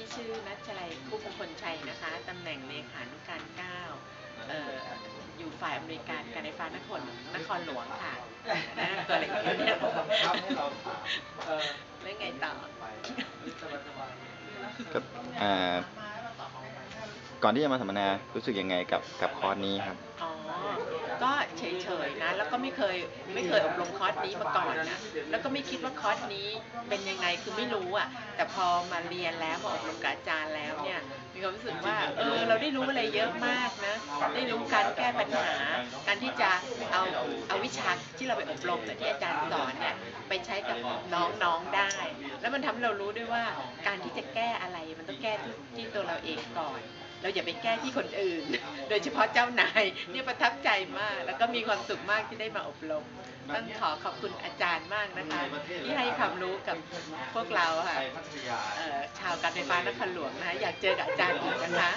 พี่ชื่อนัชชัยผู้มงคลชัยนะคะตำแหน่งเลขานุการเก้าเอ่ออยู่ฝ่ายอำนวยการการไฟฟ้านครนครหลวงค่ะนะตัวเลยค่ะเนี่ยทำให้เราเออแล้วไงต่อไปสบายสบายกับอ่าก่อนที่จะมาสัมมนารู้สึกยังไงกับกับคอร์สนี้ครับ อ๋อเแล้วก็ไม่เคยไม่เคยอบรมคอร์สนี้มาก่อนนะแล้วก็ไม่คิดว่าคอร์สนี้เป็นยังไงคือไม่รู้อะ แต่พอมาเรียนแล้วมาอบรมกับอาจารย์แล้วเนี่ยมีความรู้สึกว่าเออเราได้รู้อะไรเยอะมากนะ ได้รู้การแก้ปัญหา การที่จะเอาเอาวิชาที่เราไปอบรมแต่ที่อาจารย์สอนเนี่ยไปใช้กับน้องๆได้ แล้วมันทำให้เรารู้ด้วยว่าการที่จะแก้อะไรมันต้องแก้ที่ที่ตัวเราเองก่อน เราอย่าไปแก้ที่คนอื่น โดยเฉพาะเจ้านายเนี่ยประทับใจมาก แล้วก็มีความสุขมากที่ได้มาอบรมต้องขอขอบคุณอาจารย์มากนะคะ ที่ให้ความรู้กับพวกเราค่ะไปพัทยาเอ่อชาวการไฟฟ้านครหลวงนะคะอยากเจอกับอาจารย์อีกนะคะ